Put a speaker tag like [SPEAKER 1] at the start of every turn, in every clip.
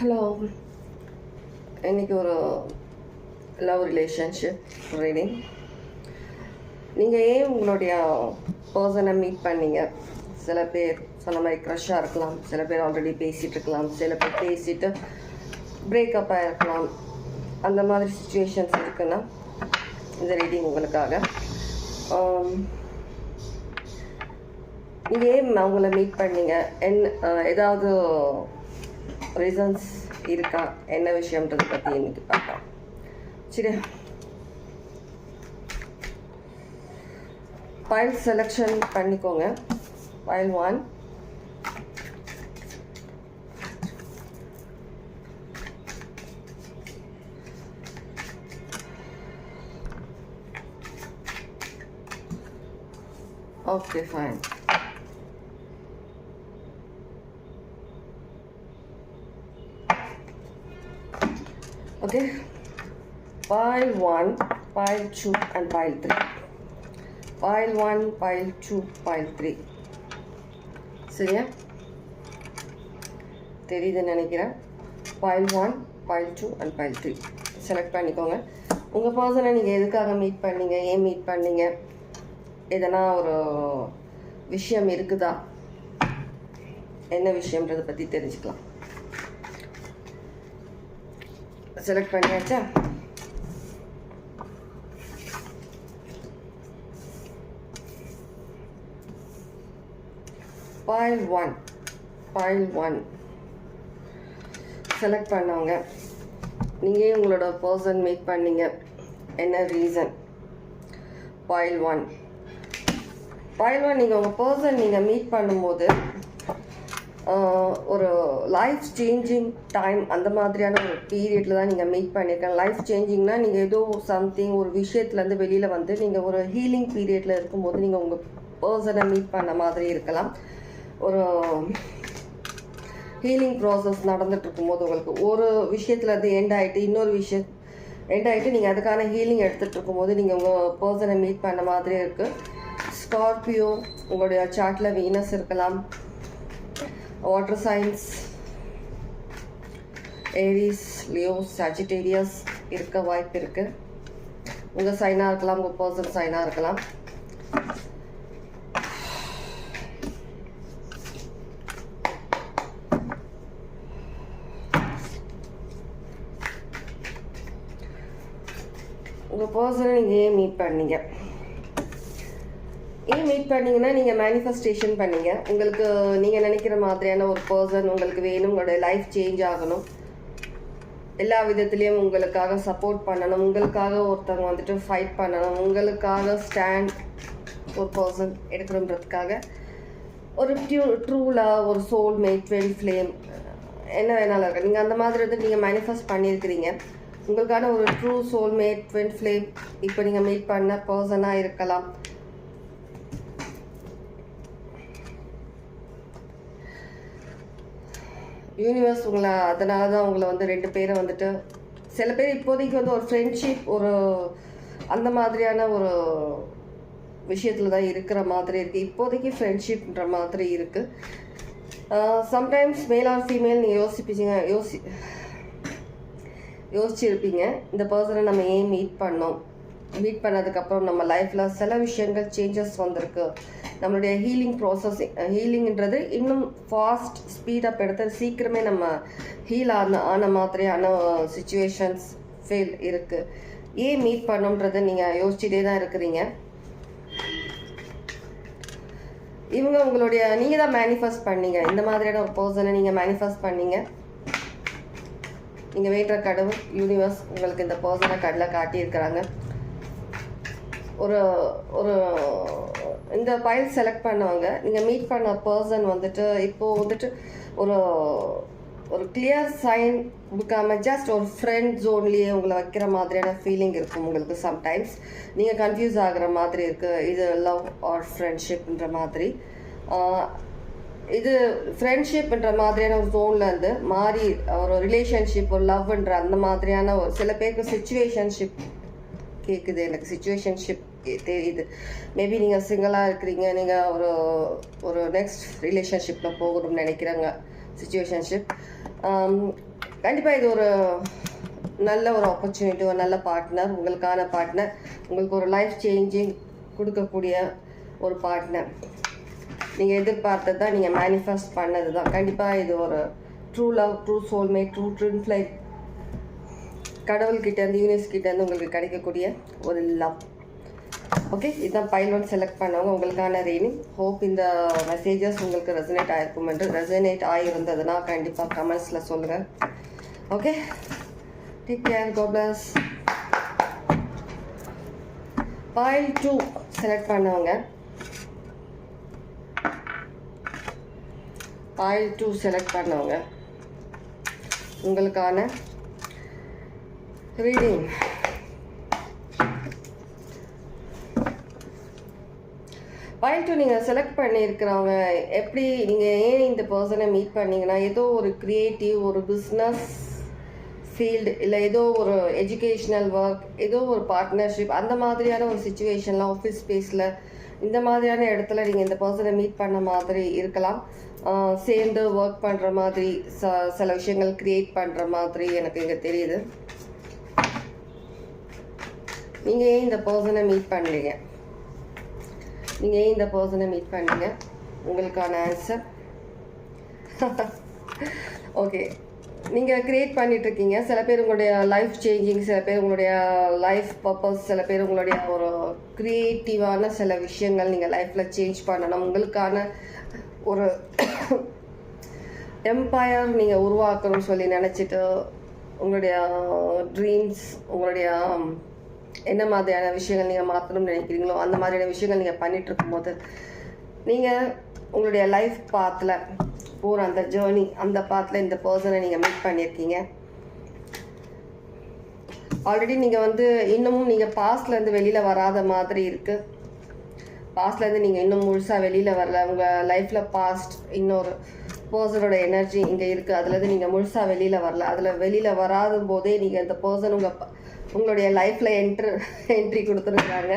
[SPEAKER 1] Hello இன்றைக்கி ஒரு love relationship reading நீங்கள் ஏன் உங்களுடைய பர்சனை மீட் பண்ணீங்க? சில பேர் சொன்ன மாதிரி க்ரஷ்ஷாக இருக்கலாம். சில பேர் ஆல்ரெடி பேசிகிட்டு இருக்கலாம். சில பேர் பேசிட்டு பிரேக்கப் ஆகிருக்கலாம் அந்த மாதிரி சுச்சுவேஷன்ஸ் இருக்குன்னா இந்த ரீடிங் உங்களுக்காக. Um, நீங்கள் ஏன் அவங்கள மீட் பண்ணீங்க? என்ன uh, ஏதாவது ரீசன்ஸ் இருக்கா? என்ன விஷயம்ன்றதை பற்றி இன்னைக்கு பார்க்கலாம். சரி. ஃபைல் செலெக்ஷன் பண்ணிக்கோங்க. Pile one okay fine okay. Pile 1 pile 2 and pile 3 pile 1 pile 2 pile 3 சரியா? தெரியுதுன்னு நினைக்கிறேன். Pile 1 pile 2 and pile 3 select பண்ணிக்கோங்க. உங்கள் பர்சனை நீங்கள் எதுக்காக மீட் பண்ணீங்க? ஏன் மீட் பண்ணீங்க? எதனா ஒரு விஷயம் இருக்குதா? என்ன விஷயம்ன்றதை பற்றி தெரிஞ்சுக்கலாம். செலக்ட் பண்ணியாச்சா? Pile one pile one select பண்ணவங்க. நீங்கள் உங்களோட பர்சன் மீட் பண்ணீங்க. என்ன reason pile one pile one நீங்கள் உங்கள் பர்சன் நீங்கள் மீட் பண்ணும்போது ஒரு லைஃப் சேஞ்சிங் டைம் அந்த மாதிரியான ஒரு பீரியடில் தான் நீங்கள் மீட் பண்ணியிருக்கேன் லைஃப் சேஞ்சிங்னா நீங்கள் ஏதோ சம்திங் ஒரு விஷயத்துலேருந்து வெளியில் வந்து நீங்கள் ஒரு ஹீலிங் பீரியடில் இருக்கும்போது நீங்கள் உங்கள் பர்சனை மீட் பண்ண மாதிரி இருக்கலாம். ஒரு ஹீலிங் ப்ராசஸ் நடந்துட்டு இருக்கும்போது உங்களுக்கு ஒரு விஷயத்துலேருந்து எண்ட் ஆகிட்டு இன்னொரு விஷயம் எண்ட் ஆகிட்டு நீங்கள் அதுக்கான ஹீலிங் எடுத்துகிட்டு இருக்கும்போது நீங்கள் உங்கள் பர்சனை மீட் பண்ண மாதிரி இருக்குது ஸ்கார்பியோ உங்களுடைய சார்ட்டில் வீனஸ் இருக்கலாம். Water signs Aries Leo Sagittarius இருக்க வாய்ப்பு இருக்குது உங்கள் சைனாக இருக்கலாம் உங்கள் பர்சன் சைனாக இருக்கலாம். உங்கள் பர்சனை நீங்கள் ஏன் மீட் பண்ணீங்க? ஏன் மீட் பண்ணீங்கன்னா நீங்கள் மேனிஃபெஸ்டேஷன் பண்ணீங்க. உங்களுக்கு நீங்கள் நினைக்கிற மாதிரியான ஒரு பர்சன் உங்களுக்கு வேணும். உங்களுடைய லைஃப் சேஞ்ச் ஆகணும். எல்லா விதத்துலேயும் உங்களுக்காக சப்போர்ட் பண்ணணும். உங்களுக்காக ஒருத்தவங்க வந்துட்டு ஃபைட் பண்ணணும். உங்களுக்காக ஸ்டாண்ட் ஒரு பர்சன் எடுக்கணுன்றதுக்காக ஒரு ட்யூ ட்ரூ ஒரு சோல் மேட் ட்வெல் ஃப்ளேம் என்ன வேணாலும் இருக்கு. நீங்கள் அந்த மாதிரி வந்து நீங்கள் மேனிஃபெஸ்ட் பண்ணியிருக்கிறீங்க. உங்களுக்கான ஒரு true soul mate twin flame இப்போ நீங்கள் மீட் பண்ண பர்சனாக இருக்கலாம். யூனிவர்ஸ் உங்களை அதனால தான் உங்களை வந்து ரெண்டு பேரை வந்துட்டு சில பேர் இப்போதைக்கு வந்து ஒரு ஃப்ரெண்ட்ஷிப் ஒரு அந்த மாதிரியான ஒரு விஷயத்தில் தான் இருக்கிற மாதிரி இருக்குது இப்போதைக்கு ஃப்ரெண்ட்ஷிப்ன்ற மாதிரி இருக்குது சம்டைம்ஸ் மேல் ஆர் ஃபீமேல் நீங்கள் யோசிப்பீங்க யோசி யோசிச்சிருப்பீங்க. இந்த பர்சனை நம்ம ஏன் மீட் பண்ணோம்? மீட் பண்ணதுக்கப்புறம் நம்ம லைஃப்பில் சில விஷயங்கள் சேஞ்சஸ் வந்திருக்கு. நம்மளுடைய ஹீலிங் ப்ராசஸ் ஹீலிங்ன்றது இன்னும் ஃபாஸ்ட் ஸ்பீடப் எடுத்து சீக்கிரமே நம்ம ஹீல் ஆன ஆன மாதிரியான சுச்சுவேஷன்ஸ் ஃபீல் இருக்குது ஏன் மீட் பண்ணுன்றதை நீங்கள் யோசிச்சுட்டே தான் இருக்கிறீங்க. இவங்க உங்களுடைய நீங்கள் தான் மேனிஃபெஸ்ட் பண்ணீங்க. இந்த மாதிரியான ஒரு பர்சனை நீங்கள் மேனிஃபெஸ்ட் பண்ணீங்க. நீங்கள் வேண்டுற கடவுள் யூனிவர்ஸ் உங்களுக்கு இந்த பர்சனை கடலை காட்டியிருக்கிறாங்க. ஒரு ஒரு இந்த ஃபைல் செலக்ட் பண்ணவங்க நீங்கள் மீட் பண்ண பர்சன் வந்துட்டு இப்போது வந்துட்டு ஒரு ஒரு கிளியர் சைன் கொடுக்காம ஜஸ்ட் ஒரு ஃப்ரெண்ட் ஜோன்லேயே உங்களை வைக்கிற மாதிரியான ஃபீலிங் இருக்கும் உங்களுக்கு சம்டைம்ஸ் நீங்கள் கன்ஃபியூஸ் ஆகிற மாதிரி இருக்குது இது லவ் ஆர் ஃப்ரெண்ட்ஷிப்ன்ற மாதிரி. இது ஃப்ரெண்ட்ஷிப்ன்ற மாதிரியான ஒரு ஜோன்லேருந்து மாறி ஒரு ரிலேஷன்ஷிப் ஒரு லவ்ன்ற அந்த மாதிரியான ஒரு சில பேருக்கு சுச்சுவேஷன்ஷிப் கேட்குது எனக்கு சுச்சுவேஷன்ஷிப் தெரியுது. மேபி நீங்கள் சிங்கிளாக இருக்கிறீங்க நீங்கள் ஒரு ஒரு நெக்ஸ்ட் ரிலேஷன்ஷிப்பில் போகணும்னு நினைக்கிறாங்க சுச்சுவேஷன்ஷிப் கண்டிப்பாக இது ஒரு நல்ல ஒரு ஆப்பர்ச்சுனிட்டி ஒரு நல்ல பார்ட்னர் உங்களுக்கான பார்ட்னர் உங்களுக்கு ஒரு லைஃப் சேஞ்சிங் கொடுக்கக்கூடிய ஒரு பார்ட்னர் நீங்கள் எதிர்பார்த்தது தான் நீங்கள் மேனிஃபெஸ்ட் பண்ணது தான் கண்டிப்பாக இது ஒரு true love true soulmate true twin flame கடவுள்கிட்டேருந்து யூனிவர்ஸ்கிட்டேருந்து உங்களுக்கு கிடைக்கக்கூடிய ஒரு லவ் ஓகே இதுதான் பைல் ஒன் செலக்ட் பண்ணவங்க உங்களுக்கான ரீனிங் ஹோப் இந்த மெசேஜஸ் உங்களுக்கு ரெசனேட் ஆகிருக்கும் என்று. ரெசனேட் ஆகியிருந்ததுன்னா கண்டிப்பாக கமெண்ட்ஸில் சொல்லுங்கள் okay take care God bless pile two select பண்ணவங்க. பாயில் டூ செலக்ட் பண்ணவங்க. உங்களுக்கான ரீடிங் பாயிண்ட் டூ நீங்கள் செலக்ட் பண்ணியிருக்கிறவங்க எப்படி நீங்கள் ஏன் இந்த பர்சனை மீட் பண்ணீங்கன்னா ஏதோ ஒரு க்ரியேட்டிவ் ஒரு பிஸ்னஸ் ஃபீல்டு இல்லை ஏதோ ஒரு எஜுகேஷ்னல் ஒர்க் ஏதோ ஒரு பார்ட்னர்ஷிப் அந்த மாதிரியான ஒரு சுச்சுவேஷனில் ஆஃபீஸ் ஸ்பேஸில் இந்த மாதிரியான இடத்துல நீங்கள் இந்த பர்சனை மீட் பண்ண மாதிரி இருக்கலாம். சேர்ந்து ஒர்க் பண்ணுற மாதிரி ச சில விஷயங்கள் க்ரியேட் பண்ணுற மாதிரி எனக்கு இங்கே தெரியுது. நீங்கள் ஏன் இந்த பர்சனை மீட் பண்ணலீங்க? நீங்கள் ஏன் இந்த பர்சனை மீட் பண்ணுங்க உங்களுக்கான ஆன்சர் ஓகே நீங்கள் க்ரியேட் பண்ணிட்டுருக்கீங்க சில பேர் உங்களுடைய லைஃப் சேஞ்சிங் சில பேர் உங்களுடைய லைஃப் பர்பஸ் சில பேர் உங்களுடைய ஒரு க்ரியேட்டிவான சில விஷயங்கள் நீங்கள் லைஃப்பில் சேஞ்ச் பண்ணணும். உங்களுக்கான ஒரு எம்பையர் நீங்கள் உருவாக்கணும்னு சொல்லி நினச்சிட்டு உங்களுடைய ட்ரீம்ஸ் உங்களுடைய என்ன மாதிரியான விஷயங்கள் நீங்கள் மாற்றணும்னு நினைக்கிறீங்களோ அந்த மாதிரியான விஷயங்கள் நீங்கள் பண்ணிகிட்டு இருக்கும்போது நீங்கள் உங்களுடைய லைஃப் பாத்தில் போகிற அந்த ஜேர்னி அந்த பாத்தில் இந்த பர்சனை நீங்கள் மீட் பண்ணியிருக்கீங்க. ஆல்ரெடி நீங்கள் வந்து இன்னமும் நீங்கள் பாஸ்ட்லேருந்து வெளியில் வராத மாதிரி இருக்குது பாஸ்ட்லேருந்து நீங்கள் இன்னும் முழுசாக வெளியில் வரல. உங்கள் லைஃப்பில் பாஸ்ட் இன்னொரு பர்சனோட எனர்ஜி இங்கே இருக்குது அதுலேருந்து நீங்கள் முழுசாக வெளியில் வரல. அதில் வெளியில் வராத போதே நீங்கள் இந்த பர்சன் உங்கள் உங்களுடைய லைஃப்பில் என்ட்ரு என்ட்ரி கொடுத்துருக்குறாங்க.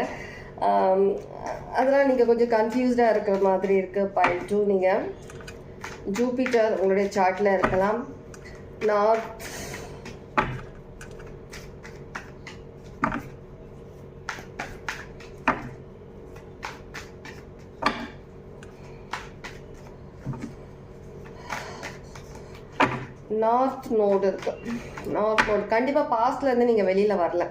[SPEAKER 1] அதெல்லாம் நீங்கள் கொஞ்சம் கன்ஃபியூஸ்டாக இருக்கிற மாதிரி இருக்குது பாயிண்ட் டூ நீங்கள் ஜூபிட்டர் உங்களுடைய சார்ட்டில் இருக்கலாம். நார்த் நார்த் நோடு இருக்குது நார்த் நோடு கண்டிப்பாக பாஸ்ட்லேருந்து நீங்கள் வெளியில் வரல.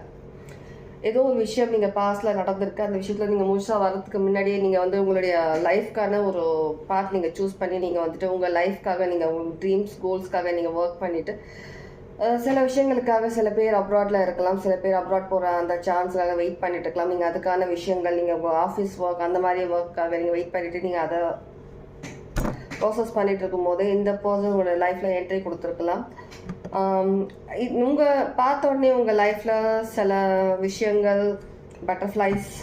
[SPEAKER 1] ஏதோ ஒரு விஷயம் நீங்கள் பாஸ்டில் நடந்திருக்கு. அந்த விஷயத்தில் நீங்கள் முழுசாக வரதுக்கு முன்னாடியே நீங்கள் வந்து உங்களுடைய லைஃப்க்கான ஒரு பார்ட் நீங்கள் சூஸ் பண்ணி நீங்கள் வந்துட்டு உங்கள் லைஃப்க்காக நீங்கள் உங்கள் ட்ரீம்ஸ் கோல்ஸ்க்காக நீங்கள் ஒர்க் பண்ணிவிட்டு சில விஷயங்களுக்காக சில பேர் அப்ராடில் இருக்கலாம். சில பேர் அப்ராட் போகிற அந்த சான்ஸ்க்காக வெயிட் பண்ணிட்டு இருக்கலாம். நீங்கள் அதுக்கான விஷயங்கள் நீங்கள் உங்கள் ஆஃபீஸ் ஒர்க் அந்த மாதிரி ஒர்க்காக நீங்கள் வெயிட் பண்ணிவிட்டு நீங்கள் அதை ப்ராசஸ் பண்ணிகிட்டு இருக்கும்போது இந்த பர்சன் உங்களோட லைஃப்பில் என்ட்ரி கொடுத்துருக்கலாம். உங்கள் பார்த்த உடனே உங்கள் லைஃப்பில் சில விஷயங்கள் பட்டர்ஃப்ளைஸ்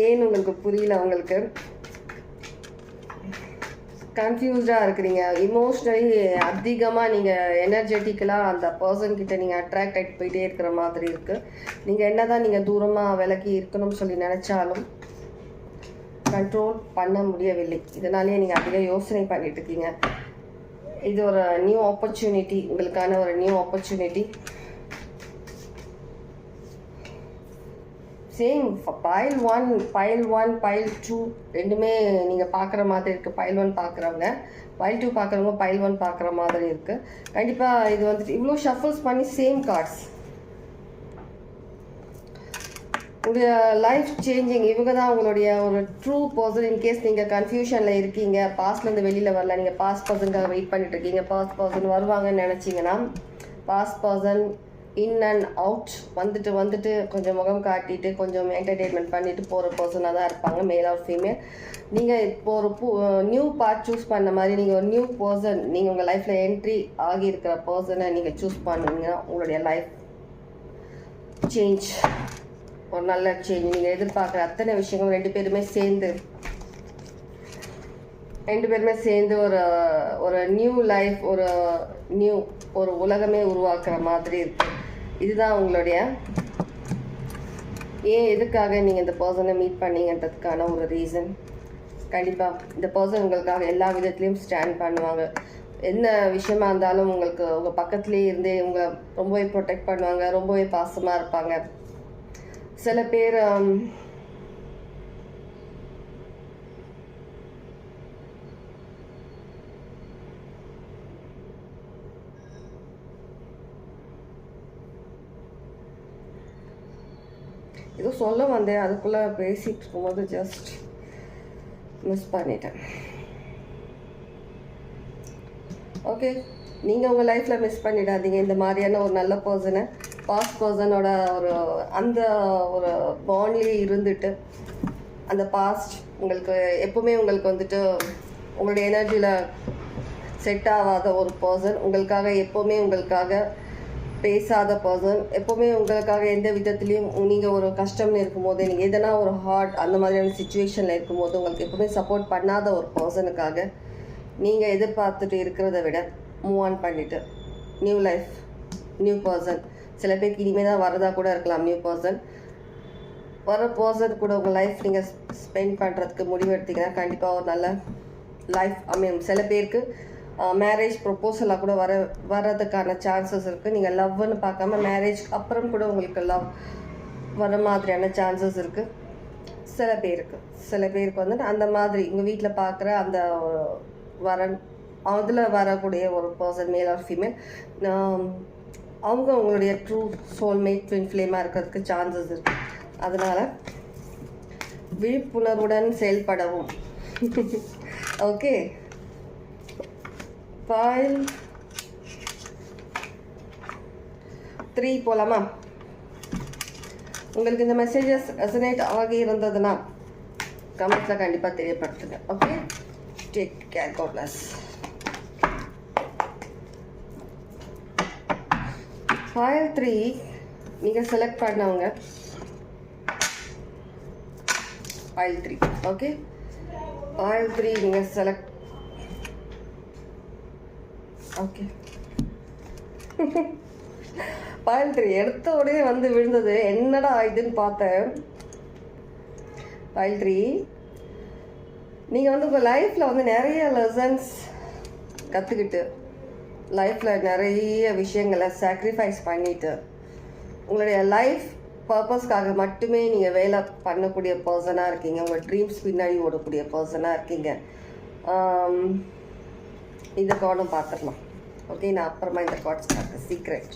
[SPEAKER 1] ஏன்னு உங்களுக்கு புரியல உங்களுக்கு? கன்ஃபியூஸ்டாக இருக்கிறீங்க. இமோஷ்னலி அதிகமாக நீங்கள் எனர்ஜெட்டிக்கலாக அந்த பர்சன் கிட்டே நீங்கள் அட்ராக்ட் ஆகிட்டு போயிட்டே இருக்கிற மாதிரி இருக்குது நீங்கள் என்ன தான் நீங்கள் தூரமாக விலக்கி இருக்கணும்னு சொல்லி நினச்சாலும் கண்ட்ரோல் பண்ண முடியவில்லை. இதனாலேயே நீங்கள் அதிக யோசனை பண்ணிட்டு இருக்கீங்க. இது ஒரு நியூ ஆப்பர்ச்சுனிட்டி உங்களுக்கான ஒரு new opportunity same pile one pile one pile two ரெண்டுமே நீங்கள் பார்க்குற மாதிரி இருக்குது பைல் ஒன் பார்க்குறவங்க பைல் டூ பார்க்குறவங்க பைல் ஒன் பார்க்குற மாதிரி இருக்குது கண்டிப்பாக இது வந்துட்டு இவ்வளோ ஷஃபிள்ஸ் பண்ணி சேம் கார்ட்ஸ் உங்களுடைய லைஃப் சேஞ்சிங் இவங்க தான் உங்களுடைய ஒரு ட்ரூ பர்சன் இன்கேஸ் நீங்கள் கன்ஃபியூஷனில் இருக்கீங்க. பாஸ்ட்லேருந்து வெளியில் வரல. நீங்கள் பாஸ்ட் பர்சனுக்காக வெயிட் பண்ணிட்டு இருக்கீங்க. பாஸ்ட் பர்சன் வருவாங்கன்னு நினச்சிங்கன்னா past person in and out வந்துட்டு வந்துட்டு கொஞ்சம் முகம் காட்டிட்டு கொஞ்சம் என்டர்டெயின்மெண்ட் பண்ணிட்டு போகிற பர்சனாக தான் இருப்பாங்க. மேல் ஆர் ஃபீமேல் நீங்கள் இப்போ ஒரு பூ நியூ பார்ட் சூஸ் பண்ண மாதிரி நீங்கள் ஒரு நியூ பர்சன் நீங்கள் உங்கள் லைஃப்பில் என்ட்ரி ஆகியிருக்கிற பர்சனை நீங்கள் சூஸ் பண்ணுங்கன்னா உங்களுடைய லைஃப் சேஞ்ச் ஒரு நல்ல சேஞ்ச் நீங்கள் எதிர்பார்க்குற அத்தனை விஷயங்களும் ரெண்டு பேருமே சேர்ந்து ரெண்டு பேருமே சேர்ந்து ஒரு ஒரு நியூ லைஃப் ஒரு நியூ ஒரு உலகமே உருவாக்குற மாதிரி இருக்கு. இதுதான் உங்களுடைய ஏன் எதுக்காக நீங்கள் இந்த பர்சனை மீட் பண்ணீங்கன்றதுக்கான ஒரு ரீசன் கண்டிப்பாக இந்த பர்சன் உங்களுக்காக எல்லா விதத்துலேயும் ஸ்டாண்ட் பண்ணுவாங்க. என்ன விஷயமா இருந்தாலும் உங்களுக்கு உங்கள் பக்கத்துலேயே இருந்தே உங்களை ரொம்பவே ப்ரொடெக்ட் பண்ணுவாங்க ரொம்பவே பாசமாக இருப்பாங்க. சில பேர் ஹம், ஏதோ சொல்ல வந்தேன். அதுக்குள்ளே பேசிட்டு இருக்கும்போது ஜஸ்ட் மிஸ் பண்ணிட்டேன். ஓகே நீங்கள் உங்கள் லைஃப்பில் மிஸ் பண்ணிடாதீங்க. இந்த மாதிரியான ஒரு நல்ல பர்சனை பாஸ்ட் பர்சனோட ஒரு அந்த ஒரு பாண்ட்லேயே இருந்துட்டு அந்த பாஸ்ட் உங்களுக்கு எப்பவுமே உங்களுக்கு வந்துட்டு உங்களுடைய எனர்ஜியில் செட் ஆகாத ஒரு பர்சன் உங்களுக்காக எப்போவுமே உங்களுக்காக பேசாத பர்சன் எப்போவுமே உங்களுக்காக எந்த விதத்துலேயும் நீங்கள் ஒரு கஷ்டம்னு இருக்கும்போது நீங்கள் எதனா ஒரு ஹார்ட் அந்த மாதிரியான சுச்சுவேஷனில் இருக்கும்போது உங்களுக்கு எப்போவுமே சப்போர்ட் பண்ணாத ஒரு பர்சனுக்காக நீங்கள் எதிர்பார்த்துட்டு இருக்கிறத விட மூவ் ஆன் பண்ணிவிட்டு நியூ லைஃப் நியூ பர்சன் சில பேருக்கு இனிமேல் தான் வரதா கூட இருக்கலாம் நியூ பர்சன் வர பர்சன் கூட உங்கள் லைஃப் நீங்கள் ஸ்பெண்ட் பண்ணுறதுக்கு முடிவு எடுத்தீங்கன்னா கண்டிப்பாக ஒரு நல்ல லைஃப் அமையும். சில பேருக்கு மேரேஜ் ப்ரொப்போசலாக கூட வர வர்றதுக்கான சான்சஸ் இருக்குது நீங்கள் லவ்னு பார்க்காம மேரேஜ் அப்புறம் கூட உங்களுக்கு லவ் வர மாதிரியான சான்சஸ் இருக்குது சில பேருக்கு சில பேருக்கு வந்து அந்த மாதிரி உங்கள் வீட்டில் பார்க்குற அந்த வர வரன் அதில் வரக்கூடிய ஒரு பர்சன் மேல் ஆர் ஃபீமேல் அவங்க அவங்களுடைய ட்ரூ சோல்மேட் ட்வின் ஃப்ளேமாக இருக்கிறதுக்கு சான்சஸ் இருக்குது அதனால் விழிப்புணர்வுடன் செயல்படவும். ஓகே ஃபைல் த்ரீ போலாமா? உங்களுக்கு இந்த மெசேஜஸ் ரெசனேட் ஆகி இருந்ததுன்னா கமெண்ட்ஸில் கண்டிப்பாக தெரியப்படுத்துங்க. Okay take care God bless pile three நீங்கள் செலக்ட் பண்ணவங்க. Pile three okay pile three நீங்கள் செலக்ட் ஓகே ஃபைல் த்ரீ எடுத்த உடனே வந்து விழுந்தது. என்னடா இதுன்னு பார்த்தேன். ஃபைல் த்ரீ நீங்கள் வந்து உங்கள் லைஃப்பில் வந்து நிறைய லெசன்ஸ் கற்றுக்கிட்டு லைஃப்பில் நிறைய விஷயங்களை சாக்ரிஃபைஸ் பண்ணிவிட்டு உங்களுடைய லைஃப் பர்பஸ்க்காக மட்டுமே நீங்கள் வேலை பண்ணக்கூடிய பர்சனாக இருக்கீங்க. உங்கள் ட்ரீம்ஸ் பின்னாடி ஓடக்கூடிய பர்சனாக இருக்கீங்க. இந்த கார்டும் பார்த்துடலாம். ஓகே நான் அப்புறமா இந்த கார்ட்ஸ் பார்த்து சீக்ரெட்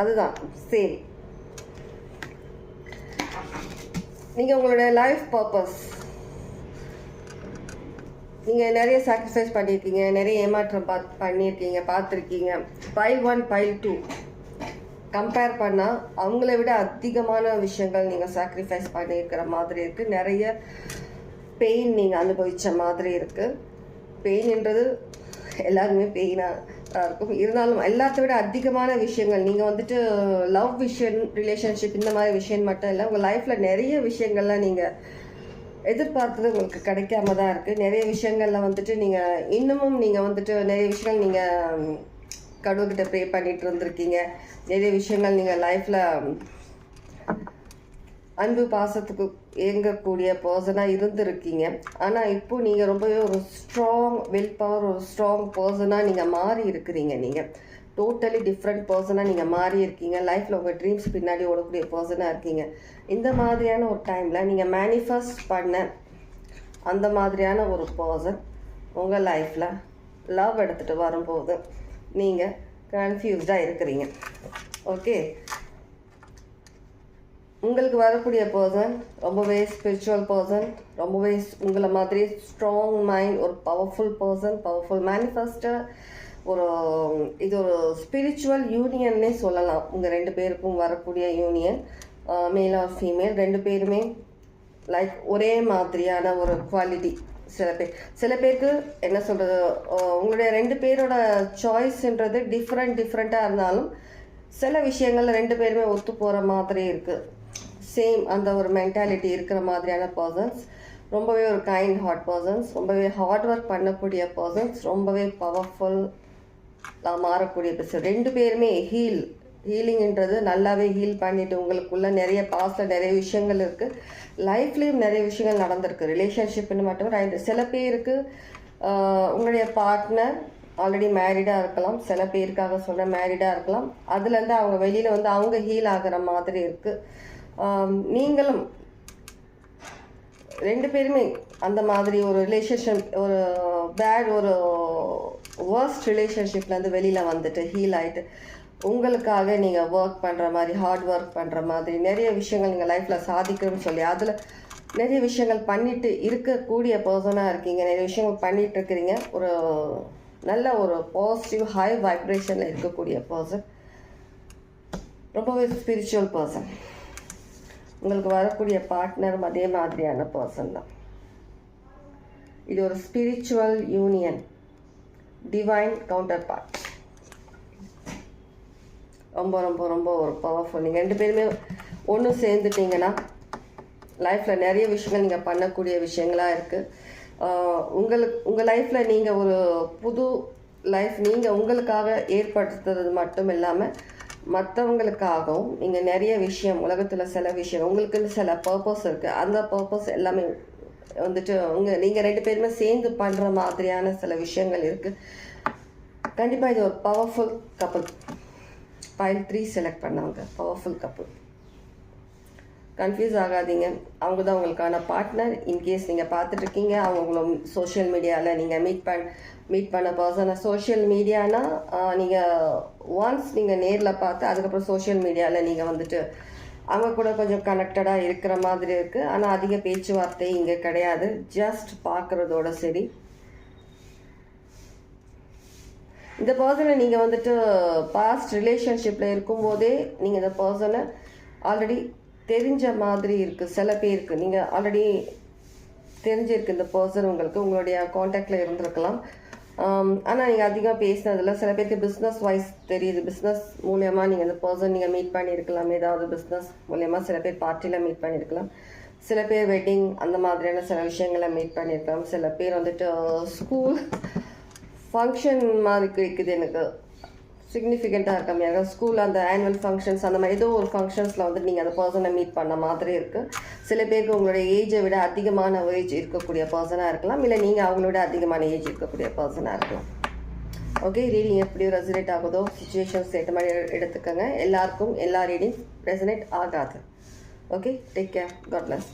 [SPEAKER 1] அதுதான். சேம் நீங்கள் உங்களுடைய லைஃப் பர்பஸ் நீங்கள் நிறைய சாக்ரிஃபைஸ் பண்ணியிருக்கீங்க நிறைய ஏமாற்றம் பாத் பண்ணியிருக்கீங்க பார்த்துருக்கீங்க. Pile one pile two compare பண்ணால் அவங்கள விட அதிகமான விஷயங்கள் நீங்கள் சாக்ரிஃபைஸ் பண்ணியிருக்கிற மாதிரி இருக்குது நிறைய பெயின் நீங்கள் அனுபவித்த மாதிரி இருக்குது பெயின்ன்றது எல்லாருமே பெயினாக இருக்கும். இருந்தாலும் எல்லாத்த விட அதிகமான விஷயங்கள் நீங்கள் வந்துட்டு லவ் விஷயம் ரிலேஷன்ஷிப் இந்த மாதிரி விஷயம் மட்டும் இல்லை உங்கள் லைஃப்பில் நிறைய விஷயங்கள்லாம் நீங்கள் எதிர்பார்த்தது உங்களுக்கு கிடைக்காம தான் இருக்குது நிறைய விஷயங்களில் வந்துட்டு நீங்கள் இன்னமும் நீங்கள் வந்துட்டு நிறைய விஷயங்கள் நீங்கள் கடவுள்கிட்ட ப்ரே பண்ணிட்டு இருந்திருக்கீங்க. நிறைய விஷயங்கள் நீங்கள் லைஃப்பில் அன்பு பாசத்துக்கு இயங்கக்கூடிய பர்சனாக இருந்திருக்கீங்க. ஆனால் இப்போது நீங்கள் ரொம்பவே ஒரு ஸ்ட்ராங் வில் பவர் ஒரு ஸ்ட்ராங் பர்சனாக நீங்கள் மாறி இருக்கிறீங்க நீங்கள் டோட்டலி டிஃப்ரெண்ட் பர்சனாக நீங்கள் மாறி இருக்கீங்க. லைஃப்பில் உங்கள் ட்ரீம்ஸ் பின்னாடி ஓடக்கூடிய பர்சனாக இருக்கீங்க. இந்த மாதிரியான ஒரு டைமில் நீங்கள் மேனிஃபெஸ்ட் பண்ண அந்த மாதிரியான ஒரு பர்சன் உங்கள் லைஃப்பில் லவ் எடுத்துகிட்டு வரும்போது நீங்கள் கன்ஃபியூஸ்டாக இருக்கிறீங்க. ஓகே உங்களுக்கு வரக்கூடிய பர்சன் ரொம்பவே ஸ்பிரிச்சுவல் பர்சன் ரொம்பவே உங்களை மாதிரி ஸ்ட்ராங் மைண்ட் ஒரு பவர்ஃபுல் பர்சன் பவர்ஃபுல் மேனிஃபெஸ்டர் ஒரு இது ஒரு ஸ்பிரிச்சுவல் யூனியன்னே சொல்லலாம். உங்கள் ரெண்டு பேருக்கும் வரக்கூடிய யூனியன் மேல் ஆர் ஃபீமேல் ரெண்டு பேருமே லைக் ஒரே மாதிரியான ஒரு குவாலிட்டி சில பேர் சில பேருக்கு என்ன சொல்கிறது உங்களுடைய ரெண்டு பேரோட சாய்ஸ்ன்றது டிஃப்ரெண்ட் டிஃப்ரெண்ட்டாக இருந்தாலும் சில விஷயங்கள் ரெண்டு பேருமே ஒத்து போகிற மாதிரி இருக்குது சேம் அந்த ஒரு மென்டாலிட்டி இருக்கிற மாதிரியான பர்சன்ஸ் ரொம்பவே ஒரு கைண்ட் ஹார்ட் பர்சன்ஸ் ரொம்பவே ஹார்ட் ஒர்க் பண்ணக்கூடிய பர்சன்ஸ் ரொம்பவே பவர்ஃபுல் மாறக்கூடிய பிரச்சனை ரெண்டு பேருமே ஹீல் ஹீலிங்ன்றது நல்லாவே ஹீல் பண்ணிவிட்டு உங்களுக்குள்ளே நிறைய பாஸ்டில் நிறைய விஷயங்கள் இருக்குது லைஃப்லேயும் நிறைய விஷயங்கள் நடந்திருக்கு. ரிலேஷன்ஷிப்னு மட்டும் ரெண்டு சில பேருக்கு உங்களுடைய பார்ட்னர் ஆல்ரெடி மேரிடாக இருக்கலாம். சில பேருக்காக சொல்ற மேரிடாக இருக்கலாம். அதுலேருந்து அவங்க வெளியில் வந்து அவங்க ஹீல் ஆகிற மாதிரி இருக்குது நீங்களும் ரெண்டு பேருமே அந்த மாதிரி ஒரு ரிலேஷன்ஷிப் ஒரு பேட் ஒரு ஒர்ஸ்ட் ரிலேஷன்ஷிப்லேருந்து வெளியில் வந்துட்டு ஹீல் ஆகிட்டு உங்களுக்காக நீங்கள் ஒர்க் பண்ணுற மாதிரி ஹார்ட் ஒர்க் பண்ணுற மாதிரி நிறைய விஷயங்கள் நீங்கள் லைஃப்பில் சாதிக்கணும்னு சொல்லி அதில் நிறைய விஷயங்கள் பண்ணிட்டு இருக்கக்கூடிய பர்சனாக இருக்கீங்க. நிறைய விஷயங்கள் பண்ணிட்டு இருக்கிறீங்க. ஒரு நல்ல ஒரு பாசிட்டிவ் ஹை வைப்ரேஷனில் இருக்கக்கூடிய பர்சன் ரொம்பவே ஸ்பிரிச்சுவல் பர்சன் உங்களுக்கு வரக்கூடிய பார்ட்னரும் அதே மாதிரியான பர்சன் தான். இது ஒரு spiritual union divine counter part ரொம்ப ரொம்ப ரொம்ப ஒரு பவர்ஃபுல் நீங்கள் ரெண்டு பேருமே ஒன்று சேர்ந்துட்டீங்கன்னா லைஃப்பில் நிறைய விஷயங்கள் நீங்கள் பண்ணக்கூடிய விஷயங்களாக இருக்குது உங்களுக்கு உங்கள் லைஃப்பில் நீங்கள் ஒரு புது லைஃப் நீங்கள் உங்களுக்காக ஏற்படுத்துறது மட்டும் இல்லாமல் மற்றவங்களுக்காகவும் நீங்கள் நிறைய விஷயம் உலகத்தில் சில விஷயம் உங்களுக்குன்னு சில பர்பஸ் இருக்குது அந்த பர்பஸ் எல்லாமே வந்துட்டு உங்கள் நீங்கள் ரெண்டு பேருமே சேர்ந்து பண்ணுற மாதிரியான சில விஷயங்கள் இருக்குது கண்டிப்பாக இது ஒரு powerful couple file three select பண்ணவங்க. பவர்ஃபுல் கப்பல் கன்ஃபியூஸ் ஆகாதீங்க. அவங்க தான் உங்களுக்கான பார்ட்னர் இன்கேஸ் நீங்கள் பார்த்துட்ருக்கீங்க அவங்க உங்களை சோஷியல் மீடியாவில் நீங்கள் மீட் பண் மீட் பண்ண பர்சனை சோஷியல் மீடியானா நீங்கள் ஒன்ஸ் நீங்கள் நேரில் பார்த்து அதுக்கப்புறம் சோஷியல் மீடியாவில் நீங்கள் வந்துட்டு அவங்க கூட கொஞ்சம் கனெக்டடாக இருக்கிற மாதிரி இருக்குது ஆனால் அதிக பேச்சுவார்த்தை இங்கே கிடையாது. ஜஸ்ட் பார்க்குறதோட சரி. இந்த பர்சனை நீங்கள் வந்துட்டு பாஸ்ட் ரிலேஷன்ஷிப்பில் இருக்கும்போதே நீங்கள் இந்த பர்சனை ஆல்ரெடி தெரிஞ்ச மாதிரி இருக்குது சில பேருக்கு. நீங்கள் ஆல்ரெடி தெரிஞ்சிருக்கு இந்த பர்சன் உங்களுக்கு உங்களுடைய காண்டாக்டில் இருந்திருக்கலாம். Um, ஆனால் நீங்கள் அதிகம் பேசினதில் சில பேருக்கு பிஸ்னஸ் வைஸ் தெரியுது. பிஸ்னஸ் மூலயமா நீங்கள் அந்த பர்சன் நீங்கள் மீட் பண்ணியிருக்கலாம் ஏதாவது பிஸ்னஸ் மூலயமா சில பேர் பார்ட்டியில் மீட் பண்ணியிருக்கலாம் சில பேர் வெட்டிங் அந்த மாதிரியான சில விஷயங்களை மீட் பண்ணியிருக்கலாம் சில பேர் வந்துட்டு ஸ்கூல் ஃபங்க்ஷன் மாதிரி இருக்குது எனக்கு. சிக்னிஃபிகண்ட்டாக இருக்க மாதிரி ஸ்கூல் அந்த ஆனுவல் ஃபங்க்ஷன்ஸ் அந்த மாதிரி ஏதோ ஒரு ஃபங்க்ஷன்ஸில் வந்து நீங்கள் அந்த பர்சனை மீட் பண்ண மாதிரி இருக்குது சில பேருக்கு உங்களுடைய ஏஜை விட அதிகமான ஏஜ் இருக்கக்கூடிய பர்சனாக இருக்கலாம். இல்லை நீங்கள் அவங்களோட அதிகமான ஏஜ் இருக்கக்கூடிய பர்சனாக இருக்கலாம். ஓகே ரீடிங் எப்படி ரெசனேட் ஆகுதோ சுச்சுவேஷன்ஸ் ஏற்ற மாதிரி எடுத்துக்கோங்க. எல்லாருக்கும் எல்லா ரீடிங் ரெசனேட் ஆகாது. Okay take care God bless